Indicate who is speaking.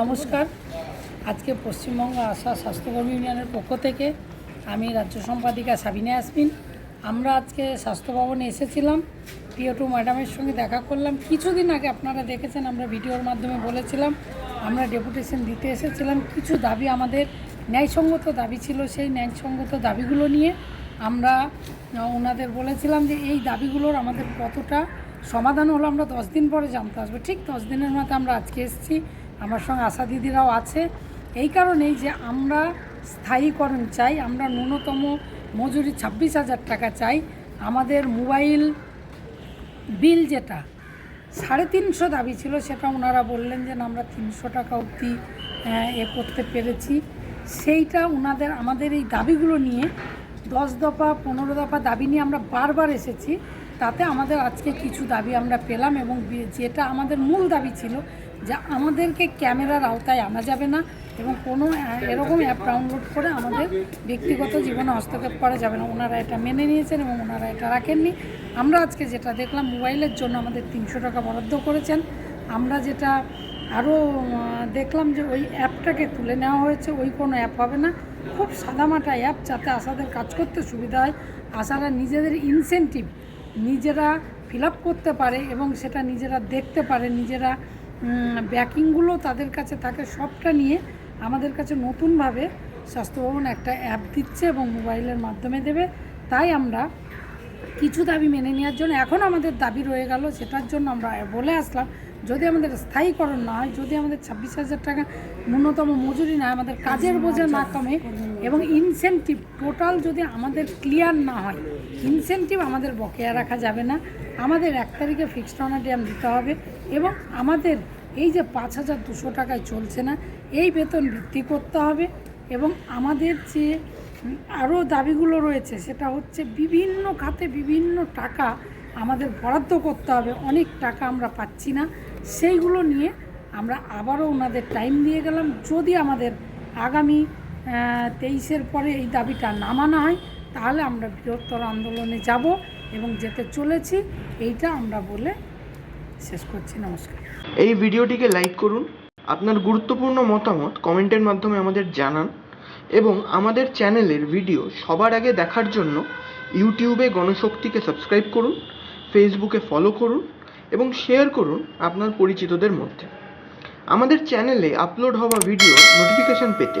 Speaker 1: নমস্কার। আজকে পশ্চিমবঙ্গ আশা স্বাস্থ্যকর্মী ইউনিয়নের পক্ষ থেকে আমি রাজ্য সম্পাদিকা সাবিনা ইয়াসমিন। আমরা আজকে স্বাস্থ্য ভবনে এসেছিলাম। পিও টু ম্যাডামের সঙ্গে দেখা করলাম। কিছুদিন আগে আপনারা দেখেছেন, আমরা ভিডিওর মাধ্যমে বলেছিলাম, আমরা ডেপুটেশন দিতে এসেছিলাম। কিছু দাবি আমাদের ন্যায়সঙ্গত দাবি ছিল। সেই ন্যায়সঙ্গত দাবিগুলো নিয়ে আমরা ওনাদের বলেছিলাম যে এই দাবিগুলোর আমাদের কতটা সমাধান হলো, আমরা দশ দিন পরে জানতে আসব। ঠিক দশ দিনের মধ্যে আমরা আজকে এসেছি। আমার সঙ্গে আশা দিদিরাও আছে। এই কারণেই যে আমরা স্থায়ীকরণ চাই, আমরা ন্যূনতম মজুরি ছাব্বিশ হাজার টাকা চাই। আমাদের মোবাইল বিল যেটা, সাড়ে তিনশো দাবি ছিল, সেটা ওনারা বললেন যে আমরা তিনশো টাকা অবধি এ করতে পেরেছি। সেইটা ওনাদের, আমাদের এই দাবিগুলো নিয়ে দশ দফা, পনেরো দফা দাবি নিয়ে আমরা বারবার এসেছি। তাতে আমাদের আজকে কিছু দাবি আমরা পেলাম এবং যেটা আমাদের মূল দাবি ছিল যে আমাদেরকে ক্যামেরার আওতায় আনা যাবে না এবং কোনো এরকম অ্যাপ ডাউনলোড করে আমাদের ব্যক্তিগত জীবনে হস্তক্ষেপ করা যাবে না। ওনারা এটা মেনে নিয়েছেন এবং ওনারা এটা রাখেননি। আমরা আজকে যেটা দেখলাম, মোবাইলের জন্য আমাদের তিনশো টাকা বরাদ্দ করেছেন। আমরা যেটা আরও দেখলাম যে ওই অ্যাপটাকে তুলে নেওয়া হয়েছে, ওই কোনো অ্যাপ হবে না। খুব সাদামাটা অ্যাপ যাতে আশাদের কাজ করতে সুবিধা হয়, আশারা নিজেদের ইনসেন্টিভ নিজেরা ফিল করতে পারে এবং সেটা নিজেরা দেখতে পারে, নিজেরা ব্যাকিংগুলো তাদের কাছে থাকে সবটা নিয়ে আমাদের কাছে নতুনভাবে স্বাস্থ্য ভবন একটা অ্যাপ দিচ্ছে এবং মোবাইলের মাধ্যমে দেবে। তাই আমরা কিছু দাবি মেনে নেওয়ার জন্য এখন আমাদের দাবি রয়ে গেল, সেটার জন্য আমরা বলে আসলাম, যদি আমাদের স্থায়ীকরণ না হয়, যদি আমাদের ছাব্বিশ হাজার টাকা ন্যূনতম মজুরি না আমাদের কাজের বোঝা না কমে এবং ইনসেন্টিভ টোটাল যদি আমাদের ক্লিয়ার না হয় ইনসেন্টিভ আমাদের বকেয়া রাখা যাবে না। আমাদের এক তারিখে ফিক্সড অনার ড্যাম দিতে হবে এবং আমাদের এই যে পাঁচ হাজার দুশো টাকায় চলছে না, এই বেতন বৃদ্ধি করতে হবে এবং আমাদের যে আরও দাবিগুলো রয়েছে, সেটা হচ্ছে বিভিন্ন খাতে বিভিন্ন টাকা আমাদের বরাদ্দ করতে হবে। অনেক টাকা আমরা পাচ্ছি না। সেইগুলো নিয়ে আমরা আবারও ওনাদের টাইম দিয়ে গেলাম। যদি আমাদের আগামী তেইশের পরে এই দাবিটা না মানা হয়, তাহলে আমরা বৃহত্তর আন্দোলনে যাব এবং যেতে চলেছি। এইটা আমরা বলে শেষ করছি। নমস্কার।
Speaker 2: এই ভিডিওটিকে লাইক করুন, আপনার গুরুত্বপূর্ণ মতামত কমেন্টের মাধ্যমে আমাদের জানান এবং আমাদের চ্যানেলের ভিডিও সবার আগে দেখার জন্য ইউটিউবে গণশক্তিকে সাবস্ক্রাইব করুন, ফেসবুকে ফলো করুন এবং শেয়ার করুন আপনার পরিচিতদের মধ্যে। আমাদের চ্যানেলে আপলোড হওয়া ভিডিও নোটিফিকেশন পেতে